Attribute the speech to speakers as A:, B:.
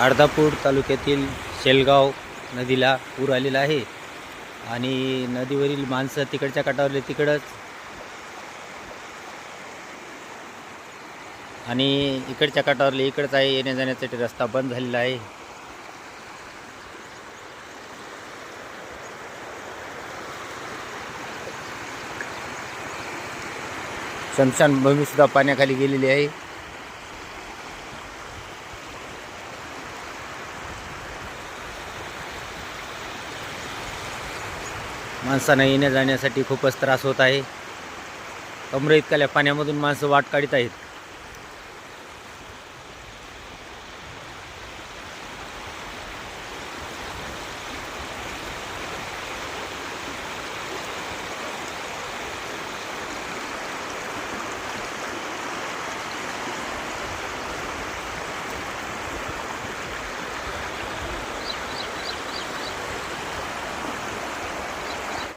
A: अर्धापूर तालुक्यातील शेलगाव नदीला पूर आलेला आहे आणि नदीवरील माणसं तिकडच्या काठावरले तिकडंच. आणि इकडच्या काठावरले इकडंच आहे येण्या जाण्यासाठी रस्ता बंद झालेला आहे. स्मशानभूमीसुद्धा पाण्याखाली गेलेली आहे. माणसांना येण्या जाण्यासाठी खूपच त्रास होत आहे. कमरे इतकाल्या पाण्यामधून माणसं वाट काढत आहेत.